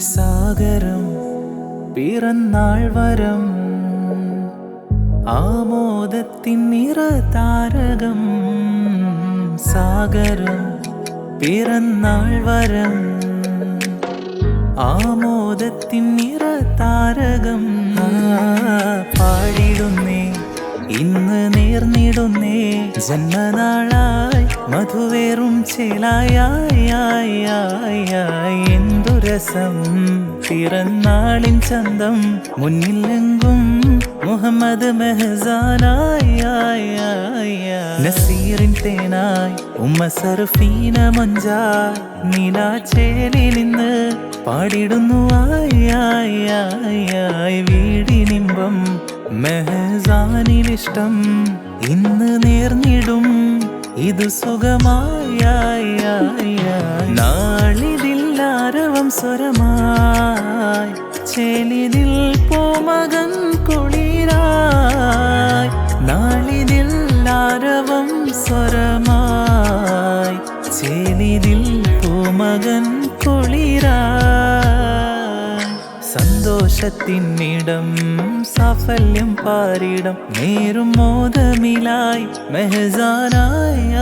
സാഗരം പിറന്നാൾ വരം ആമോദത്തിൻ നിറ താരകം. സാഗരം പിറന്നാൾ വരം ആമോദത്തിൻ നിറ താരകം. പാടിടുന്നേ ഇന്ന് നേർന്നിടുന്നേ ജന്മനാളായി മധുവേറും ചേലായായി രസം പിറന്നാളിൻ ചന്തം മുന്നിലെങ്കും മുഹമ്മദ് മെഹസാനായി നസീറിൻ തേനായി ഉമ്മ സർഫീന മൊഞ്ച നീലാച്ചേലിൽ നിന്ന് പാടിടുന്നു ആയി വീടിനിമ്പം മെഹസാനിലിഷ്ടം ഇന്ന് നേർന്നിടും. ഇത് സുഖമായി. നാളിതില്ലാരവം സ്വരമായി ചെലിതിൽ പോമകൻ കുളിരായി. ആരവം സ്വരമായി ചെലിതിൽ പൂമകൻ കുളിരായി. സന്തോഷത്തിന്നിടം സാഫല്യം പാരിടം നേരും മോദമിലായി മെഹസാനായി